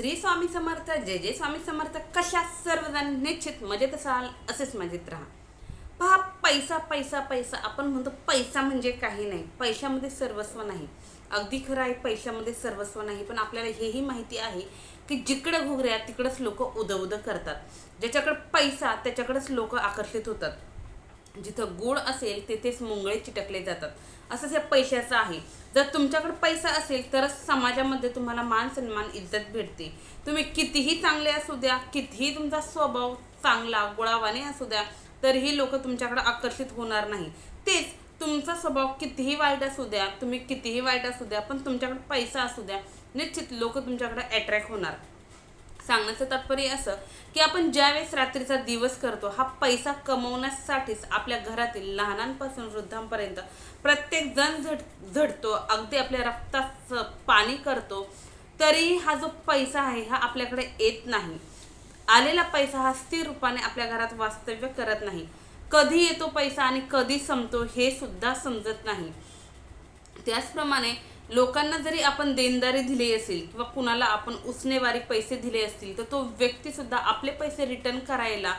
श्री स्वामी समर्थ जय जय स्वामी समर्थ कशा सर्वजण निश्चित मजेत असाल असेच मजेत राहा. पहा पैसा पैसा पैसा आपण म्हणतो पैसा म्हणजे काही नाही. पैशामध्ये सर्वस्व नाही. अगदी खरं आहे पैशामध्ये सर्वस्व नाही पण आपल्याला हेही माहिती आहे की जिकडं घुगऱ्या तिकडंच लोक उद करतात. ज्याच्याकडे पैसा त्याच्याकडेच लोक आकर्षित होतात. जिथं गुळ असेल तेथेच मुंगळे चिटकले जातात. असंच या पैशाचं आहे. जर तुमच्याकडे पैसा असेल तरच समाजामध्ये तुम्हाला मान सन्मान इज्जत भेटते. तुम्ही कितीही चांगले असू द्या कितीही तुमचा स्वभाव चांगला गुळावाने असू द्या तरीही लोक तुमच्याकडे आकर्षित होणार नाही. तेच तुमचा स्वभाव कितीही वाईट असू द्या तुम्ही कितीही वाईट असू द्या पण तुमच्याकडे पैसा असू द्या निश्चित लोक तुमच्याकडे अट्रॅक्ट होणार. सांगण्याचं तात्पर्य असं की आपण ज्यावेळेस रात्रीचा दिवस करतो हा पैसा कमवण्यासाठीच आपल्या घरातील लहानांपासून वृद्धांपर्यंत प्रत्येक जण झट झडतो अगदी आपल्या रक्ताचं पाणी करतो तरीही हा जो पैसा आहे हा आपल्याकडे येत नाही. आलेला पैसा हा स्थिर रूपाने आपल्या घरात वास्तव्य करत नाही. कधी येतो पैसा आणि कधी संपतो हे सुद्धा समजत नाही. त्याचप्रमाणे लोकांना जरी आपण देणदारी दिली असेल किंवा कुणाला आपण उसनेवारी पैसे दिले असतील तर तो व्यक्तीसुद्धा आपले पैसे रिटर्न करायला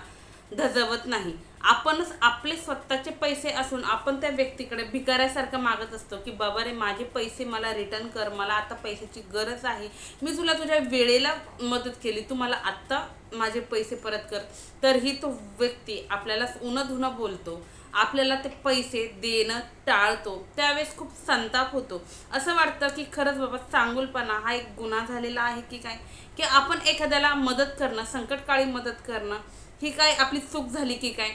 धजवत नाही. आपणच आपले स्वतःचे पैसे असून आपण त्या व्यक्तीकडे भिकाऱ्यासारखं मागत असतो की बाबा रे माझे पैसे मला रिटर्न कर मला आता पैशाची गरज आहे. मी तुला तुझ्या वेळेला मदत केली तू मला आत्ता माझे पैसे परत कर. तरीही तो व्यक्ती आपल्याला उन्हा धुणं बोलतो. आपल्याला ते पैसे देणं टाळतो. त्यावेळेस खूप संताप होतो. असं वाटतं की खरंच बाबा चांगुलपणा हा एक गुन्हा झालेला आहे की काय? की आपण एखाद्याला मदत करणं संकटकाळी मदत करणं ही काय आपली चूक झाली की काय?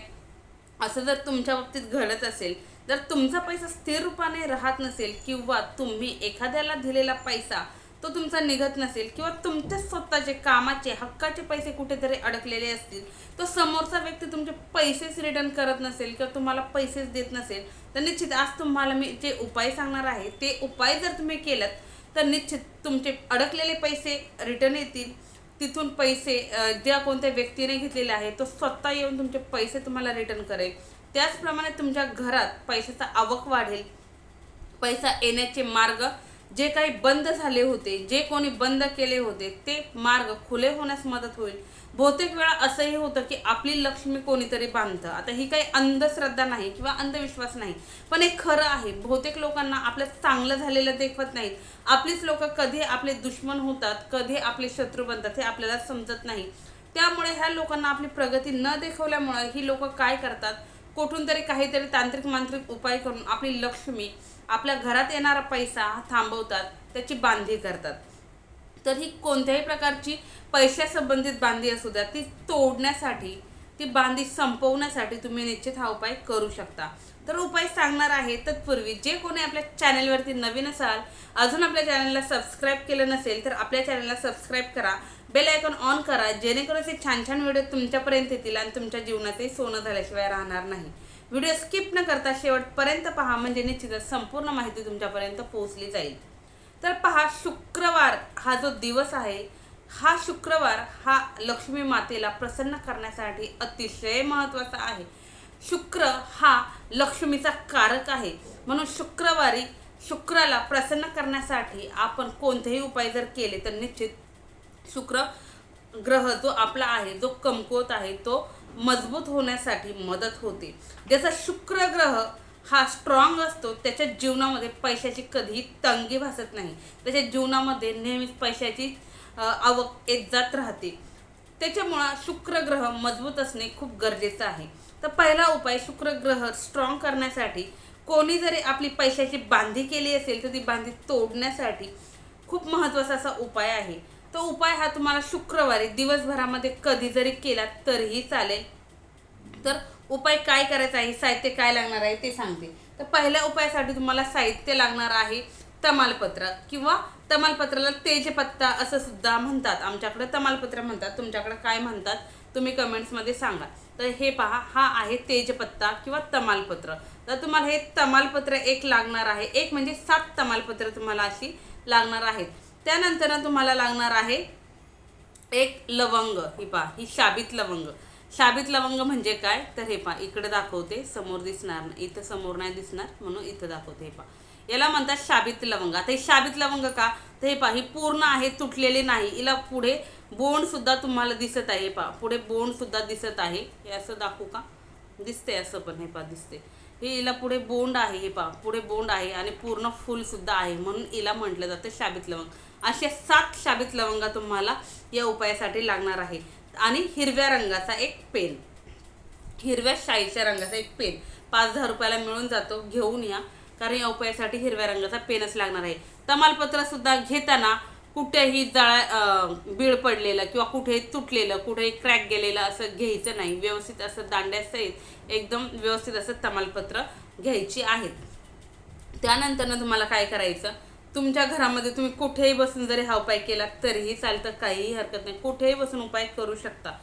असं जर तुमच्या बाबतीत घडत असेल जर तुमचा पैसा स्थिर रूपाने राहत नसेल किंवा तुम्ही एखाद्याला दिलेला पैसा तो तुमचा निघत नसेल किंवा तुमच्या स्वतःचे कामाचे हक्काचे पैसे कुठेतरी अडकलेले असतील तो समोरचा व्यक्ती तुमचे पैसेच रिटर्न करत नसेल किंवा तुम्हाला पैसेच देत नसेल तर निश्चित आज तुम्हाला मी जे उपाय सांगणार आहे ते उपाय जर तुम्ही केलात तर निश्चित तुमचे अडकलेले पैसे रिटर्न येतील. तिथून पैसे ज्या कोणत्या व्यक्तीने घेतलेले आहे तो स्वतः येऊन तुमचे पैसे तुम्हाला रिटर्न करेल. त्याचप्रमाणे तुमच्या घरात पैशाचा आवक वाढेल. पैसा येण्याचे मार्ग जे काही बंद झाले होते जे कोणी बंद केले होते ते मार्ग खुले होण्यास मदत होईल. बहुतेक वेळा असंही होतं की आपली लक्ष्मी कोणीतरी बांधतं. आता ही काही अंधश्रद्धा नाही किंवा अंधविश्वास नाही पण हे खरं आहे. बहुतेक लोकांना आपलं चांगलं झालेलं देखवत नाहीत. आपलीच लोक कधी आपले दुश्मन होतात कधी आपले शत्रू बनतात हे आपल्याला समजत नाही. त्यामुळे ह्या लोकांना आपली प्रगती न देखवल्यामुळे ही लोक काय करतात? कुठून तरी काहीतरी तांत्रिक मांत्रिक उपाय करून आपली लक्ष्मी आपल्या घरात येणारा पैसा हा थांबवतात त्याची बांधी करतात. तर ही कोणत्याही प्रकारची पैशासंबंधित बांधी असू द्या ती तोडण्यासाठी ती बांधी संपवण्यासाठी तुम्ही निश्चित हा उपाय करू शकता. तर उपाय सांगणार आहे तत्पूर्वी जे कोणी आपल्या चॅनलवरती नवीन असाल अजून आपल्या चॅनलला सबस्क्राईब केलं नसेल तर आपल्या चॅनलला सबस्क्राईब करा. बेल आयकॉन ऑन करा जेणेकरून असे छान छान व्हिडिओ तुमच्यापर्यंत येतील आणि तुमच्या जीवनातही सोनं झाल्याशिवाय राहणार नाही. व्हिडिओ स्किप न करता शेवटपर्यंत पहा म्हणजे निश्चितच संपूर्ण माहिती तुमच्यापर्यंत पोहोचली जाईल. तर पहा शुक्रवार हा जो दिवस आहे हा शुक्रवार हा लक्ष्मी मातेला प्रसन्न करण्यासाठी अतिशय महत्त्वाचा आहे. शुक्र हा लक्ष्मीचा कारक आहे. म्हणून शुक्रवारी शुक्राला प्रसन्न करण्यासाठी आपण कोणतेही उपाय जर केले तर निश्चित शुक्र ग्रह जो आपला आहे जो कमकुवत आहे तो मजबूत होण्यासाठी मदत होते. जसा शुक्र ग्रह हा स्ट्रॉंग असतो त्याच्या जीवनामध्ये पैशाची कधीही तंगी भासत नाही. त्याच्या जीवनामध्ये नेहमीच पैशाची आवक येत जात राहते. त्याच्यामुळं शुक्र ग्रह मजबूत असणे खूप गरजेचं आहे. तर पहिला उपाय शुक्र ग्रह स्ट्रॉंग करण्यासाठी कोणी जरी आपली पैशाची बांधी केली असेल तर ती बांधी तोडण्यासाठी खूप महत्त्वाचा असा उपाय आहे. तो उपाय हा तुम्हाला शुक्रवारी दिवसभरामध्ये कधी जरी केला तरीही चालेल. तर उपाय काय करायचा आहे साहित्य काय लागणार आहे ते सांगते. तर पहिल्या उपायासाठी तुम्हाला साहित्य लागणार आहे तमालपत्र किंवा तमालपत्राला तेजपत्ता असं सुद्धा म्हणतात. आमच्याकडे तमालपत्र म्हणतात तुमच्याकडे काय म्हणतात तुम्ही कमेंट्समध्ये सांगा. तर हे पहा हा आहे तेजपत्ता किंवा तमालपत्र. तर तुम्हाला हे तमालपत्र एक लागणार आहे. एक म्हणजे सात तमालपत्र तुम्हाला अशी लागणार आहेत. त्यानंतर तुम्हाला लागणार आहे एक लवंग. ही पहा ही शाबीत लवंग. शाबीत लवंग म्हणजे काय? तर हे पहा इकडे दाखवते समोर दिसणार नाही. इथं समोर नाही दिसणार म्हणून इथं दाखवते हे पहा. याला म्हणतात शाबीत लवंग. आता हे शाबित लवंग का? तर हे पहा ही पूर्ण आहे तुटलेली नाही. हिला पुढे बोंडसुद्धा तुम्हाला दिसत आहे. हे पहा पुढे बोंड सुद्धा दिसत आहे. हे असं दाखवू का? दिसते असं पण हे पहा दिसते हे हिला पुढे बोंड आहे हे पहा. पुढे बोंड आहे आणि पूर्ण फुलसुद्धा आहे म्हणून हिला म्हटलं जातं शाबित लवंग. असे सात शाबित लवंगा तुम्हाला या उपायासाठी लागणार आहे. आणि हिरव्या रंगाचा एक पेन हिरव्या शाईच्या रंगाचा एक पेन पाच दहा रुपयाला मिळून जातो. घेऊन या. कारण या उपायासाठी हिरव्या रंगाचा पेनच लागणार आहे. तमालपत्र सुद्धा घेताना कुठेही जळा बीळ पडलेलं किंवा कुठे तुटलेलं कुठेही क्रॅक गेलेलं असं घ्यायचं नाही. व्यवस्थित असं दांड्यासहित एकदम व्यवस्थित असं तमालपत्र घ्यायची आहेत. त्यानंतरनं तुम्हाला काय करायचं? तुमच्या घरामध्ये तुम्ही कुठेही बसून जरी हा उपाय केला तरीही चालतं काहीही हरकत नाही. कुठेही बसून उपाय करू शकता.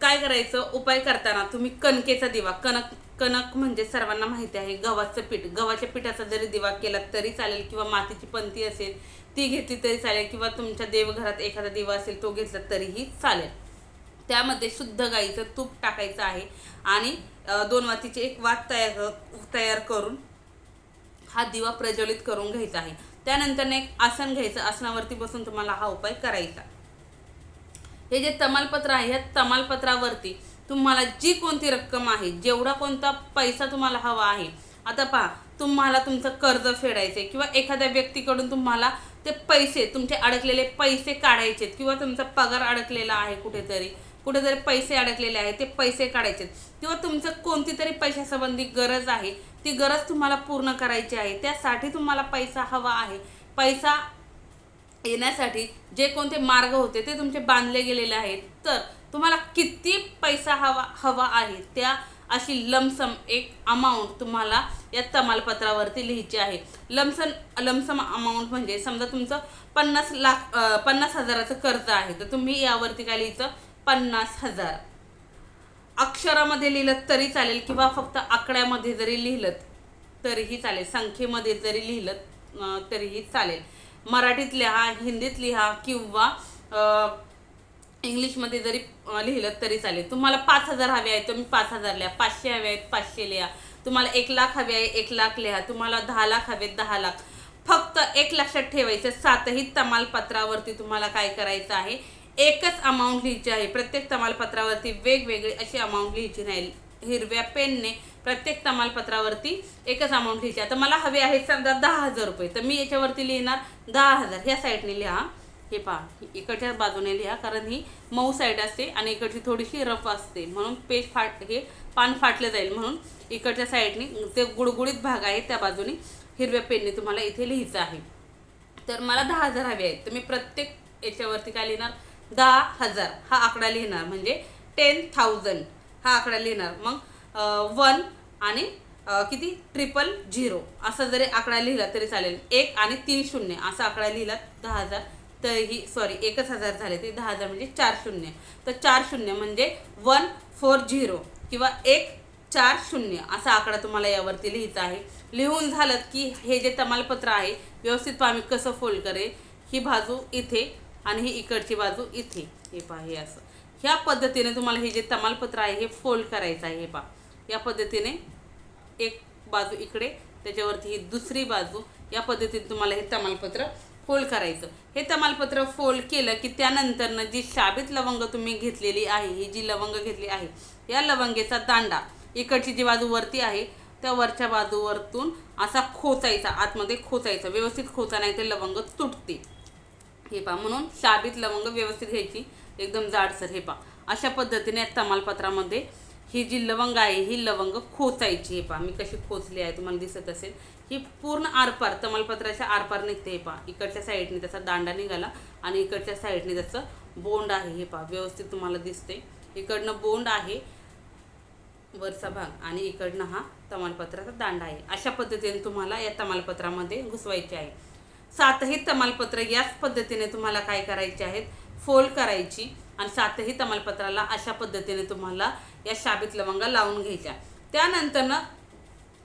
काय करायचं? उपाय करताना तुम्ही कणकेचा दिवा कणक कणक म्हणजे सर्वांना माहिती आहे गव्हाचं पीठ. गव्हाच्या पिठाचा जरी दिवा केला तरी चालेल किंवा मातीची पंती असेल ती घेतली तरी चालेल किंवा तुमच्या देवघरात एखादा दिवा असेल तो घेतला तरीही चालेल. त्यामध्ये शुद्ध गाईचं तूप टाकायचं आहे आणि दोन वातीची एक वात तयार तयार करून हा दिवा प्रज्वलित करून घ्यायचा आहे. त्यानंतर एक आसन घ्यायचं. आसनावरती बसून तुम्हाला हा उपाय करायचा. हे जे तमालपत्र आहे ह्या तमालपत्रावरती तुम्हाला जी कोणती रक्कम आहे जेवढा कोणता पैसा तुम्हाला हवा आहे आता पहा तुम्हाला तुमचं कर्ज फेडायचं आहे किंवा एखाद्या व्यक्तीकडून तुम्हाला ते पैसे तुमचे अडकलेले पैसे काढायचे किंवा तुमचा पगार अडकलेला आहे कुठेतरी कुठेतरी पैसे अडकलेले आहे ते पैसे काढायचे किंवा तुमचं कोणती तरी पैशासंबंधी गरज आहे ती गरज तुम्हाला पूर्ण करायची आहे त्यासाठी तुम्हाला पैसा हवा आहे. पैसा येण्यासाठी जे कोणते मार्ग होते ते तुमचे बांधले गेलेले आहेत. तर तुम्हाला किती पैसा हवा हवा आहे त्या अशी लमसम एक अमाऊंट तुम्हाला या तमालपत्रावरती लिहायची आहे. लमसम लमसम अमाऊंट म्हणजे समजा तुमचं पन्नास लाख पन्नास हजाराचं कर्ज आहे. तर तुम्ही यावरती काय लिहायचं? पन्नास हजार. अक्षरामध्ये लिहिलं तरी चालेल किंवा फक्त आकड्यामध्ये जरी लिहिलं तरीही चालेल. संख्येमध्ये जरी लिहिलं तरीही चालेल. मराठीत लिहा हिंदीत लिहा किंवा इंग्लिशमध्ये जरी लिहिलं तरी चालेल. तुम्हाला पाच हजार हवे आहेत तुम्ही पाच हजार लिहा. पाचशे हवे आहेत पाचशे लिहा. तुम्हाला एक लाख हवे आहे एक लाख लिहा. तुम्हाला दहा लाख हवे आहेत, दहा लाख. फक्त एक लक्षात ठेवायचं सातही तमालपत्रावरती तुम्हाला काय करायचं आहे? एकच अमाऊंट लिहायची आहे. प्रत्येक तमालपत्रावरती वेगवेगळी अशी अमाऊंट लिहायची नाही. हिरव्या पेनने प्रत्येक तमालपत्रावरती एकच अमाऊंट लिहायची. आता मला हवे आहे समजा दहा हजार रुपये. तर मी याच्यावरती लिहिणार दहा हजार. ह्या साईडने लिहा. हे पहा इकडच्या बाजूने लिहा कारण ही मऊ साईड असते आणि इकडची थोडीशी रफ असते. म्हणून पेज फाट हे पान फाटलं जाईल. म्हणून इकडच्या साईडने ते गुळगुळीत भाग आहे त्या बाजूने हिरव्या पेनने तुम्हाला इथे लिहायचं आहे. तर मला दहा हजार हवे आहेत. तर मी प्रत्येक याच्यावरती काय लिहिणार? दहा हजार. हा आकडा लिहिणार. म्हणजे टेन थाउजंड हा आकडा लिहिणार. मग वन आणि किती? Triple zero. असा जरी आकडा लिहिला तरी चालेल. एक आणि तीन शून्य. असा आकडा लिहिला दहा हजार. तर ही सॉरी एकच हजार झाले ते दहा हजार म्हणजे चार शून्य. तर चार शून्य म्हणजे वन फोर झिरो किंवा एक चार शून्य. असा आकडा तुम्हाला यावरती लिहायचा आहे. लिहून झालं की हे जे तमालपत्र आहे व्यवस्थित पहा मी कसं फोल्ड करेल ही बाजू इथे आणि ही इकडची बाजू इथे. हे पहा हे असं. ह्या पद्धतीने तुम्हाला हे जे तमालपत्र आहे हे फोल्ड करायचं आहे हे पा या पद्धतीने एक बाजू इकडे त्याच्यावरती ही दुसरी बाजू या पद्धतीने तुम्हाला हे तमालपत्र फोल्ड करायचं. हे तमालपत्र फोल्ड केलं की त्यानंतरनं जी शाबित लवंग तुम्ही घेतलेली आहे ही जी लवंग घेतली आहे या लवंगेचा दांडा इकडची जी बाजू वरती आहे त्या वरच्या बाजूवरतून असा खोचायचा आतमध्ये खोचायचा व्यवस्थित खोचा नाही ते लवंग तुटते हे पहा म्हणून शाबित लवंग व्यवस्थित घ्यायची. एकदम जाडसर हे पहा. अशा पद्धतीने या तमालपत्रामध्ये ही जी लवंग आहे ही लवंग खोचायची हे पहा. मी कशी खोचली आहे तुम्हाला दिसत असेल. ही पूर्ण आरपार तमालपत्राच्या आरपार निघते हे पहा. इकडच्या साईडने त्याचा दांडा निघाला आणि इकडच्या साईडने त्याचं बोंड आहे हे पहा. व्यवस्थित तुम्हाला दिसते. इकडनं बोंड आहे वरचा भाग आणि इकडनं हा तमालपत्राचा दांडा आहे. अशा पद्धतीने तुम्हाला या तमालपत्रामध्ये घुसवायचे आहे. सातही तमालपत्र याच पद्धतीने तुम्हाला काय करायचे आहेत? फोल्ड करायची आणि सातही तमालपत्राला अशा पद्धतीने तुम्हाला या शाबीत लवंगा लावून घ्यायच्या. त्यानंतरनं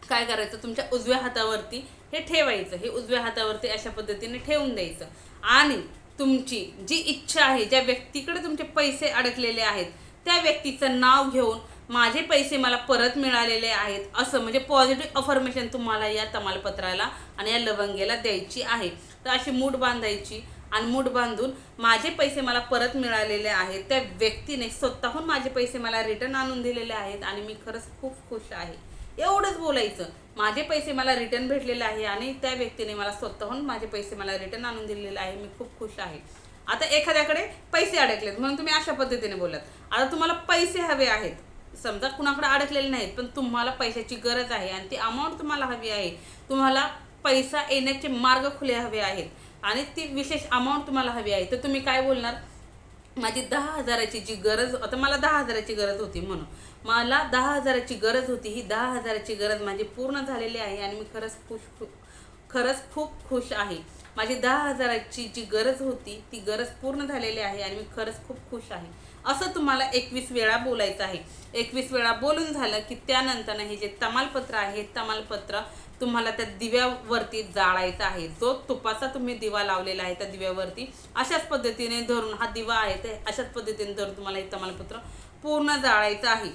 काय करायचं तुमच्या उजव्या हातावरती हे ठेवायचं हे उजव्या हातावरती अशा पद्धतीने ठेवून द्यायचं. आणि तुमची जी इच्छा आहे ज्या व्यक्तीकडे तुमचे पैसे अडकलेले आहेत त्या व्यक्तीचं नाव घेऊन माझे पैसे मला परत मिळालेले आहेत असं म्हणजे पॉझिटिव्ह अफर्मेशन तुम्हाला या तमालपत्राला आणि या लवंगेला द्यायची आहे. तर अशी मूठ बांधायची आणि मूठ बांधून माझे पैसे मला परत मिळालेले आहेत. त्या व्यक्तीने स्वतःहून माझे पैसे मला रिटर्न आणून दिलेले आहेत आणि मी खरंच खूप खुश आहे. एवढंच बोलायचं. माझे पैसे मला रिटर्न भेटलेले आहे आणि त्या व्यक्तीने मला स्वतःहून माझे पैसे मला रिटर्न आणून दिलेले आहे. मी खूप खुश आहे. आता एखाद्याकडे पैसे अडकलेत म्हणून तुम्ही अशा पद्धतीने बोलत आता तुम्हाला पैसे हवे आहेत. समजा कुणाकडे अडकलेले नाहीत पण तुम्हाला पैशाची गरज आहे आणि ती अमाऊंट तुम्हाला हवी आहे. तुम्हाला पैसा येण्याचे मार्ग खुले हवे आहेत. आणि ती विशेष अमाऊंट तुम्हाला हवी आहे. तर तुम्ही काय बोलणार? माझी दहा हजाराची जी गरज आता मला दहा हजाराची गरज होती म्हणून. मला दहा हजाराची गरज होती ही दहा हजाराची गरज माझी पूर्ण झालेली आहे आणि मी खरंच खुश खरंच खूप खुश आहे. माझी दहा हजाराची जी गरज होती ती गरज पूर्ण झालेली आहे आणि मी खरंच खूप खुश आहे. असं तुम्हाला एकवीस वेळा बोलायचं आहे. एकवीस वेळा बोलून झालं की त्यानंतर हे जे तमालपत्र आहे तमालपत्र तुम्हाला त्या दिव्यावरती जाळायचा आहे. जो तुपाचा तुम्ही दिवा लावलेला आहे त्या दिव्यावरती अशाच पद्धतीने धरून हा दिवा आहे ते अशाच पद्धतीने धरून तुम्हाला हे तमालपत्र पूर्ण जाळायचं आहे.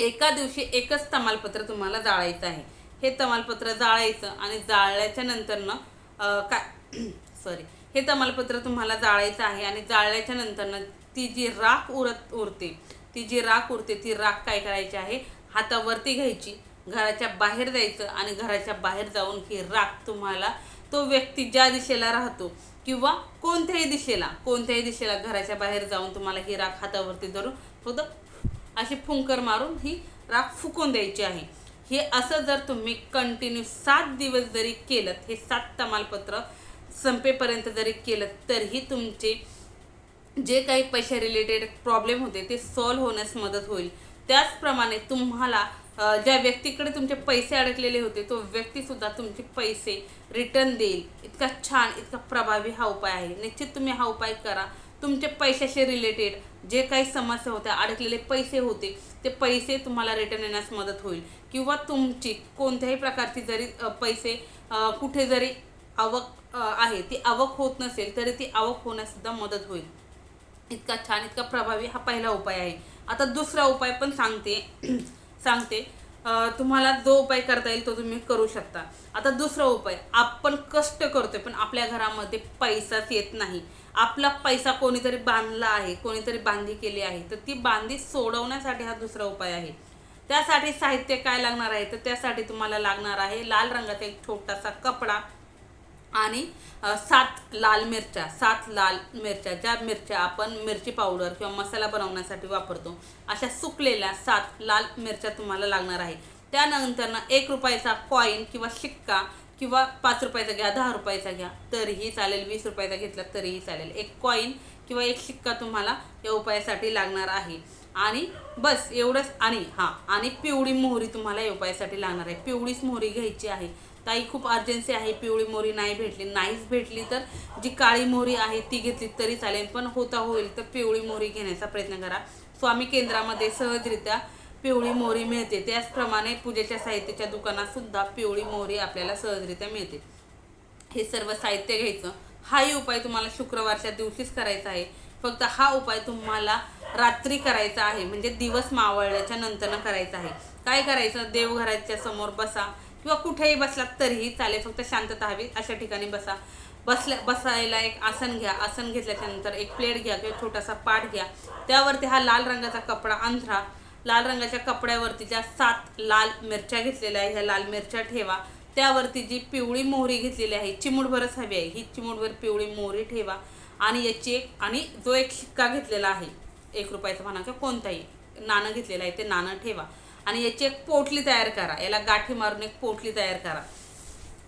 एका दिवशी एकच तमालपत्र तुम्हाला जाळायचं आहे. हे तमालपत्र जाळायचं आणि जाळल्याच्या नंतरनं काय सॉरी हे तमालपत्र तुम्हाला जाळायचं आहे आणि जाळल्याच्या नंतरनं ती जी राख उरत उरते ती जी राख उरते ती राख काय करायची आहे? हातावरती घ्यायची. घराच्या बाहेर जायचं आणि घराच्या बाहेर जाऊन ही राख तुम्हाला तो व्यक्ती ज्या दिशेला राहतो किंवा कोणत्याही दिशेला कोणत्याही दिशेला घराच्या बाहेर जाऊन तुम्हाला ही राख हातावरती धरून फक्त अशी फुंकर मारून ही राख फुकून द्यायची आहे. हे असं जर तुम्ही कंटिन्यू सात दिवस जरी केलं हे सात तमालपत्र संपेपर्यंत जरी केलं तरीही तुमचे जे काही पैशा रिलेटेड प्रॉब्लेम होते ते सॉल्व्ह होण्यास मदत होईल. त्याचप्रमाणे तुम्हाला ज्या व्यक्तीकडे तुमचे पैसे अडकलेले होते तो व्यक्तीसुद्धा तुमचे पैसे रिटर्न देईल. इतका छान इतका प्रभावी हा उपाय आहे. निश्चित तुम्ही हा उपाय करा. तुमचे पैशाशी रिलेटेड जे काही समस्या होत्या अडकलेले पैसे होते ते पैसे तुम्हाला रिटर्न येण्यास मदत होईल. किंवा तुमची कोणत्याही प्रकारची जरी पैसे कुठे जरी आवक आहे ती आवक होत नसेल तरी ती आवक होण्यासुद्धा मदत होईल. इतका छान इतका प्रभावी हा पहिला उपाय आहे. आता दुसरा उपाय पण सांगते. सांगते. तुम्हाला जो उपाय करता येईल तो तुम्ही करू शकता. आता दुसरा उपाय आपण कष्ट करतोय पण आपल्या घरामध्ये पैसाच येत नाही. आपला पैसा कोणीतरी बांधला आहे कोणीतरी बांधी केली आहे तर ती बांधी सोडवण्यासाठी हा दुसरा उपाय आहे. त्यासाठी साहित्य काय लागणार आहे? तर त्यासाठी तुम्हाला लागणार आहे लाल रंगाचा एक छोटासा कपडा आणि सात लाल मिरच्या सात लाल मिरच्या ज्या मिरच्या आपण मिरची पावडर किंवा मसाला बनवण्यासाठी वापरतो अशा सुकलेल्या सात लाल मिरच्या तुम्हाला लागणार आहे त्यानंतरनं एक रुपयाचा कॉईन किंवा शिक्का किंवा पाच रुपयाचा घ्या दहा रुपयाचा घ्या तरीही चालेल वीस रुपयाचा घेतला तरीही चालेल. एक कॉईन किंवा एक शिक्का तुम्हाला या उपायासाठी लागणार आहे. आणि बस एवढंच आणि हां आणि पिवळी मोहरी तुम्हाला या उपायासाठी लागणार आहे. पिवळीच मोहरी घ्यायची आहे. ताई खूप अर्जन्सी आहे पिवळी मोहरी नाही भेटली नाहीच भेटली तर जी काळी मोहरी आहे ती घेतली तरी चालेल पण होता होईल तर पिवळी मोहरी घेण्याचा प्रयत्न करा. स्वामी केंद्रामध्ये सहजरित्या पिवळी मोहरी मिळते त्याचप्रमाणे पूजेच्या साहित्याच्या दुकानात सुद्धा पिवळी मोहरी आपल्याला सहजरित्या मिळते. हे सर्व साहित्य घ्यायचं. हाही उपाय तुम्हाला शुक्रवारच्या दिवशीच करायचा आहे. फक्त हा उपाय तुम्हाला रात्री करायचा आहे म्हणजे दिवस मावळल्याच्या नंतरनं करायचा आहे. काय करायचं? देवघराच्या समोर बसा किंवा कुठेही बसलात तरीही चालेल फक्त शांतता हवी. अशा ठिकाणी बसा. बसल्या बसायला एक आसन घ्या. आसन घेतल्याच्यानंतर एक प्लेट घ्या किंवा छोटासा पाठ घ्या. त्यावरती हा लाल रंगाचा कपडा अंथरा. लाल रंगाच्या कपड्यावरती ज्या सात लाल मिरच्या घेतलेल्या आहे ह्या लाल मिरच्या ठेवा. त्यावरती जी पिवळी मोहरी घेतलेली आहे चिमूटभरच हवी आहे. ही चिमुडभर पिवळी मोहरी ठेवा. आणि याची एक आणि जो एक शिक्का घेतलेला आहे एक रुपयाचा म्हणा किंवा कोणताही नाणं घेतलेलं आहे ते नाणं ठेवा. आणि याची एक पोटली तयार करा. याला गाठी मारून एक पोटली तयार करा.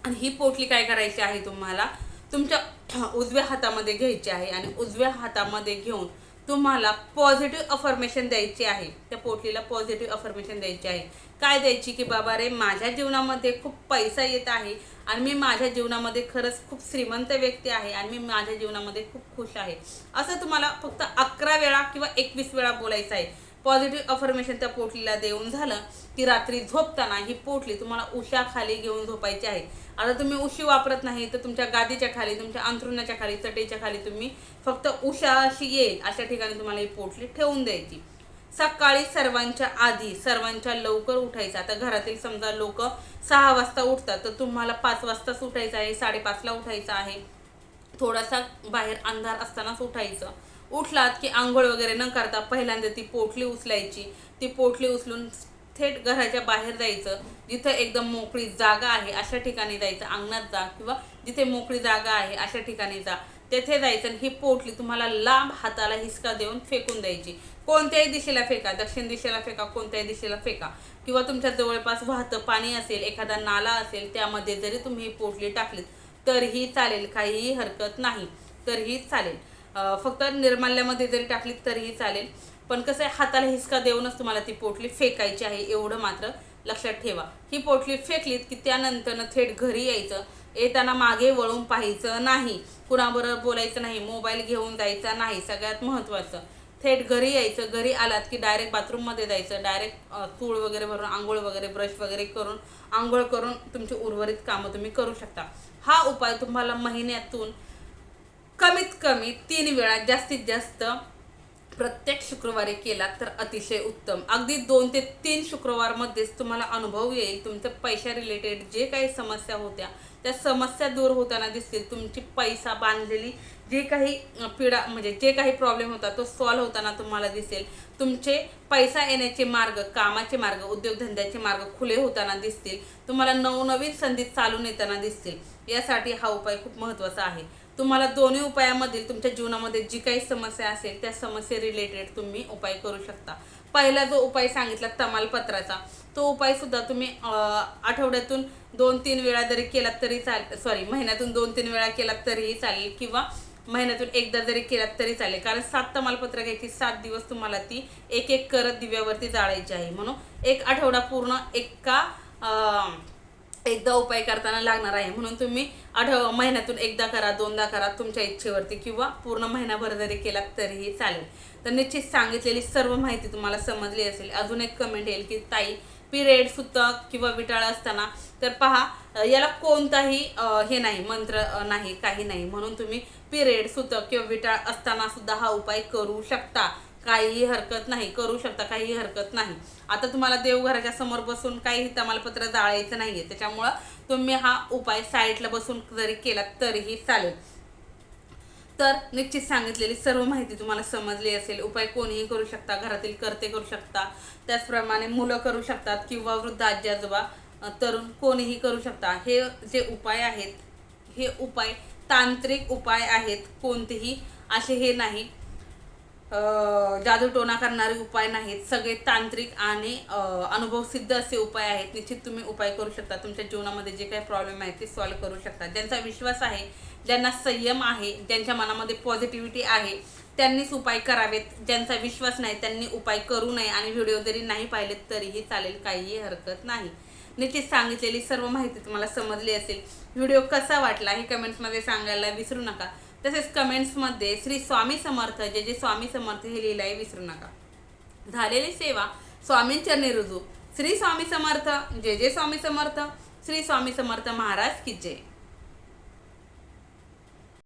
आणि ही पोटली काय करायची आहे तुम्हाला? तुमच्या उजव्या हातामध्ये घ्यायची आहे आणि उजव्या हातामध्ये घेऊन तुम्हाला पॉझिटिव्ह अफर्मेशन द्यायची आहे. त्या पोटलीला पॉझिटिव्ह अफर्मेशन द्यायची आहे. काय द्यायची की बाबा रे माझ्या जीवनामध्ये खूप पैसा येत आहे आणि मी माझ्या जीवनामध्ये खरंच खूप श्रीमंत व्यक्ती आहे आणि मी माझ्या जीवनामध्ये खूप खुश आहे. असं तुम्हाला फक्त अकरा वेळा किंवा एकवीस वेळा बोलायचं आहे. पॉझिटिव्ह अफर्मेशन त्या पोटलीला देऊन झालं की रात्री झोपताना ही पोटली तुम्हाला उशा खाली घेऊन झोपायची आहे. आता तुम्ही उशी वापरत नाही तर तुमच्या गादीच्या खाली तुमच्या अंथरुणाच्या खाली चटेच्या खाली तुम्ही फक्त उशा अशी येईल अशा ठिकाणी तुम्हाला ही पोटली ठेवून द्यायची. सकाळी सर्वांच्या आधी सर्वांच्या लवकर उठायचं. आता घरातील समजा लोक सहा वाजता उठतात तर तुम्हाला पाच वाजताच उठायचं आहे साडेपाचला उठायचं आहे. थोडासा बाहेर अंधार असतानाच उठायचं. उठलात की आंघोळ वगैरे न करता पहिल्यांदा ती पोटली उचलायची. ती पोटली उचलून थेट घराच्या बाहेर जायचं. जिथं एकदम मोकळी जागा आहे अशा ठिकाणी जायचं. अंगणात जा किंवा जिथे मोकळी जागा आहे अशा ठिकाणी जा. तेथे जायचं आणि ही पोटली तुम्हाला लांब हाताला हिसका देऊन फेकून द्यायची. कोणत्याही दिशेला फेका. दक्षिण दिशेला फेका कोणत्याही दिशेला फेका. किंवा तुमच्या जवळपास वाहतं पाणी असेल एखादा नाला असेल त्यामध्ये जरी तुम्ही ही पोटली टाकलीत तरीही चालेल. काहीही हरकत नाही. तरीही चालेल. फक्त निर्माल्यामध्ये जरी टाकली तरीही चालेल. पण कसं आहे हाताला हिसका देऊनच तुम्हाला ती पोटली फेकायची आहे एवढं मात्र लक्षात ठेवा. ही पोटली फेकलीत की त्यानंतरनं थेट घरी यायचं. येताना मागे वळून पाहायचं नाही. कुणाबरोबर बोलायचं नाही मोबाईल घेऊन जायचा नाही सगळ्यात महत्त्वाचं. थेट घरी यायचं घरी आलात की डायरेक्ट बाथरूममध्ये जायचं डायरेक्ट चूळ वगैरे भरून आंघोळ वगैरे ब्रश वगैरे करून आंघोळ करून तुमची उर्वरित कामं तुम्ही करू शकता. हा उपाय तुम्हाला महिन्यातून कमीत कमी तीन वेळा जास्तीत जास्त प्रत्येक शुक्रवारी केला तर अतिशय उत्तम. अगदी दोन ते तीन शुक्रवारमध्येच तुम्हाला अनुभव येईल. तुमचं पैशा रिलेटेड जे काही समस्या होत्या त्या समस्या दूर होताना दिसतील. तुमची पैसा बांधलेली जे काही पिढा म्हणजे जे काही प्रॉब्लेम होता तो सॉल्व्ह होताना तुम्हाला दिसेल. तुमचे पैसा येण्याचे मार्ग कामाचे मार्ग उद्योगधंद्याचे मार्ग खुले होताना दिसतील. तुम्हाला नवनवीन संधी चालून येताना दिसतील. यासाठी हा उपाय खूप महत्त्वाचा आहे. तुम्हाला दोन्ही उपायामधील तुमच्या जीवनामध्ये जी काही समस्या असेल त्या समस्ये रिलेटेड तुम्ही उपाय करू शकता. पहिला जो उपाय सांगितला तमालपत्राचा. तो उपायसुद्धा तुम्ही आठवड्यातून दोन तीन वेळा जरी केलात तरी चाल सॉरी महिन्यातून दोन तीन वेळा केलात तरीही चालेल किंवा महिन्यातून एकदा जरी केलात तरी चालेल. कारण सात तमालपत्र घ्यायची सात दिवस तुम्हाला ती एक एक करत दिव्यावरती जाळायची आहे. म्हणून एक आठवडा पूर्ण एका एकदा उपाय करताना लागणार आहे. म्हणून तुम्ही आठ महिन्यातून एकदा करा दोनदा करा तुमच्या इच्छेवरती किंवा पूर्ण महिनाभर जरी केलात तरीही चालेल. तर निश्चित सांगितलेली सर्व माहिती तुम्हाला समजली असेल. अजून एक कमेंट येईल की ताई पिरियड सुद्धा किंवा विटाळ असताना तर पहा याला कोणताही हे नाही मंत्र नाही काही नाही. म्हणून तुम्ही पिरियड सुतक किंवा विटाळ असताना सुद्धा हा उपाय करू शकता. काहीही हरकत नाही करू शकता काहीही हरकत नाही. आता तुम्हाला देवघराच्या समोर बसून काही तमालपत्र जाळायचं नाही आहे त्याच्यामुळं तुम्ही हा उपाय साईडला बसून जरी केलात तरीही चालेल. तर निश्चित सांगितलेली सर्व माहिती तुम्हाला समजली असेल. उपाय कोणीही करू शकता घरातील कर्ते करू शकता त्याचप्रमाणे मुलं करू शकतात किंवा वृद्ध आजी आजोबा तरुण कोणीही करू शकता. हे जे उपाय आहेत हे उपाय तांत्रिक उपाय आहेत कोणतेही असे हे नाही. अ, जादूटोणा करणारे उपाय नाहीत. सगळे तांत्रिक आणि अनुभव अनुभवसिद्ध असे उपाय आहेत. निश्चित तुम्ही उपाय करू शकता. तुमच्या जीवनामध्ये जे काही प्रॉब्लेम आहेत ते सॉल्व्ह करू शकता. ज्यांचा विश्वास आहे ज्यांना संयम आहे ज्यांच्या मनामध्ये पॉझिटिव्हिटी आहे त्यांनीच उपाय करावेत. ज्यांचा विश्वास नाही त्यांनी उपाय करू नये आणि व्हिडिओ जरी नाही पाहिलेत तरीही चालेल काहीही हरकत नाही. निश्चित सांगितलेली सर्व माहिती तुम्हाला समजली असेल. व्हिडिओ कसा वाटला हे कमेंट्समध्ये सांगायला विसरू नका. तसेच कमेंट्समध्ये श्री स्वामी समर्थ जे जे स्वामी समर्थ हे लिहिलं आहे विसरू नका. झालेली सेवा स्वामींचरणी रुजू श्री स्वामी समर्थ जे जे स्वामी समर्थ श्री स्वामी समर्थ महाराज की जय.